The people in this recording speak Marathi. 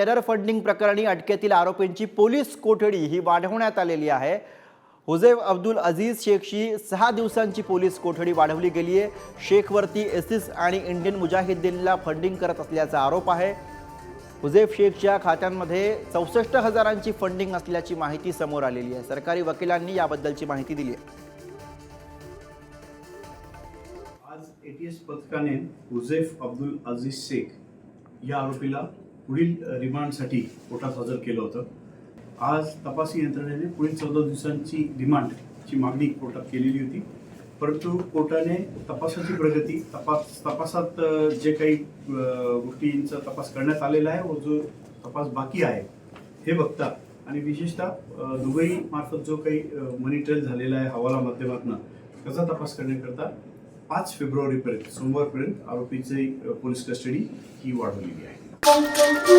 टेरर फंडिंग प्रकरणी अटकेतील आरोपींची पोलीस कोठडी ही वाढवण्यात आलेली आहे. हुझैफ अब्दुल अझीज शेखची सहा दिवसांची पोलीस कोठडी वाढवली गेली आहे. शेखवरती एसिस आणि इंडियन मुजाहिद्दीनला फंडिंग करत असल्याचा आरोप आहे. हुझैफ शेखच्या खात्यांमध्ये चौसष्ट हजारांची फंडिंग असल्याची माहिती समोर आलेली आहे. सरकारी वकिलांनी याबद्दलची माहिती दिली आहे. आज एटीएस पथकाने हुझैफ अब्दुल अजीज शेख या आरोपीला पुढील रिमांडसाठी कोर्टात हजर केलं होतं. आज तपासी यंत्रणेने पुढील चौदा दिवसांची रिमांडची मागणी कोर्टात केलेली होती. परंतु कोर्टाने तपासाची प्रगती तपास तपासात जे काही गोष्टींचा तपास करण्यात आलेला आहे व जो तपास बाकी आहे हे बघता आणि विशेषतः दुबई मार्फत जो काही मनी ट्रेल झालेला आहे हवाला माध्यमातून त्याचा तपास करण्याकरता पाच फेब्रुवारीपर्यंत सोमवारपर्यंत आरोपीची पोलीस कस्टडी ही वाढवलेली आहे. pom.